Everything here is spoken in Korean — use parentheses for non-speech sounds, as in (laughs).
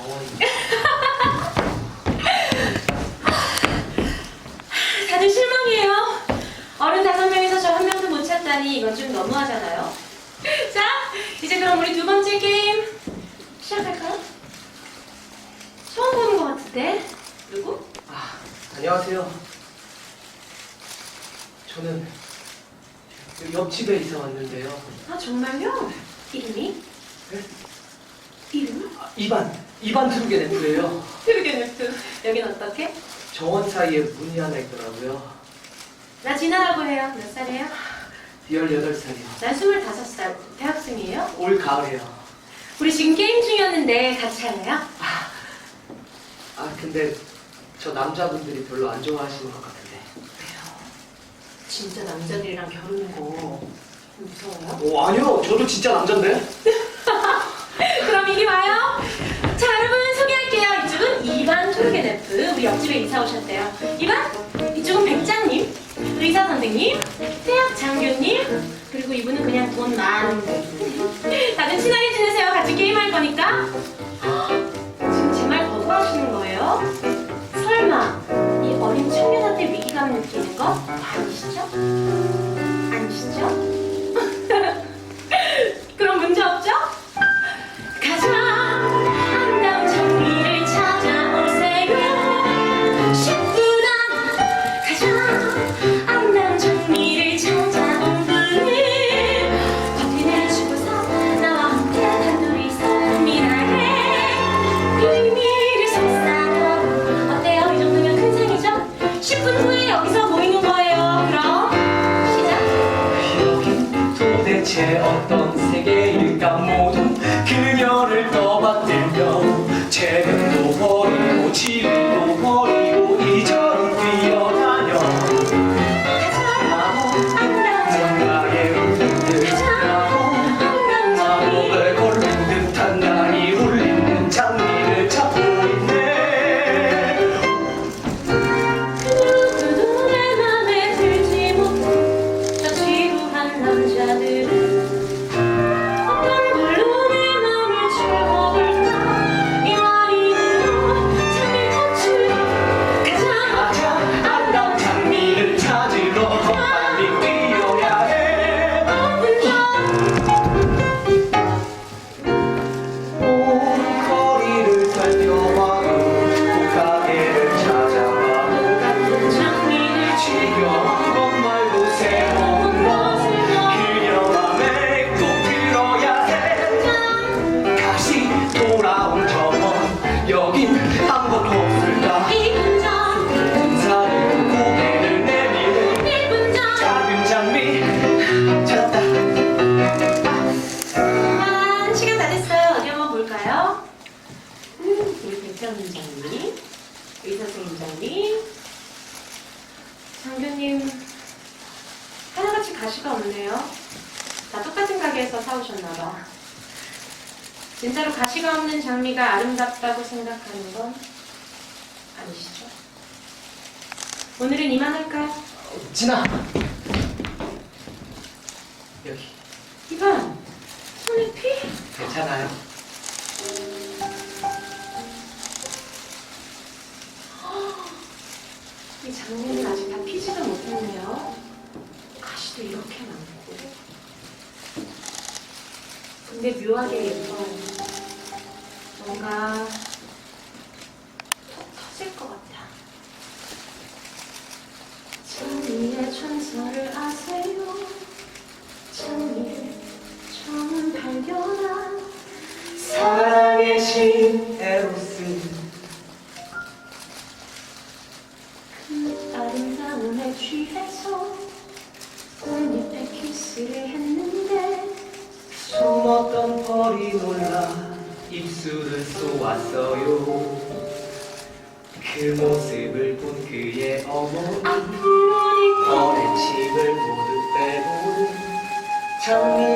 (laughs) 다들 실망이에요. 어른 다섯 명에서 저 한 명도 못 찾다니 이건 좀 너무하잖아요. (laughs) 자, 이제 그럼 우리 두 번째 게임 시작할까요? 처음 보는 것 같은데 누구? 아, 안녕하세요. 저는 옆집에 있어 왔는데요. 아 정말요? 이름이? 네? 이름? 아, 이반. 이반 트루게 네프예요. 트루게네프 여긴 어떻게? 정원 사이에 문이 하나 있더라고요. 나 진아라고 해요. 몇 살이에요? 18살이요. 난 25살. 대학생이에요? 올 가을이에요. 우리 지금 게임 중이었는데 같이 할래요? 아, 근데 저 남자분들이 별로 안 좋아하시는 것 같은데. 진짜 남자들이랑 겨루는 거 무서워요? 오, 아니요. 저도 진짜 남잔데. (laughs) 집에 이사 오셨대요. 이반? 이쪽은 백장님, 의사 선생님, 태학 장교님, 그리고 이분은 그냥 돈 많은 분. 다들 친하게 지내세요. 같이 게임할 거니까. (gasps) 지금 제 말 거부하시는 거예요? 설마 이 어린 청년한테 위기감 느끼는 거? 아니시죠? 대체 어떤 세계일까 모두 돌아온 저번 여긴 아무것도 없을까 1분 전 인사를 고개를 내밀어 1분 전 작은 장미 찾았다 아, 시간 다 됐어요. 어디 한번 볼까요? 음, 우리 백장님장님, 의사 선생님장님, 장교님 하나같이 가시가 없네요. 다 똑같은 가게에서 사오셨나봐. 진짜로 가시가 없는 장미가 아름답다고 생각하는 건 아니시죠? 오늘은 이만할까요? 진아 여기 이반, 손에 피? 괜찮아요 이 장면이 아직 다 피지를 못했네요. 가시도 이렇게 많고. 근데 묘하게 예뻐요. 뭔가 톡 터질 것 같아. 장미의 천사를 아세요? 장미를 처음 발견한 사랑의 신 에로스 그 아름다움에 취해서 꽃잎에 키스를 했는데 숨었던 벌이 놀라 입술을 쏘았어요. 그 모습을 본 그의 어머니 어린 침을 모두 빼고 장미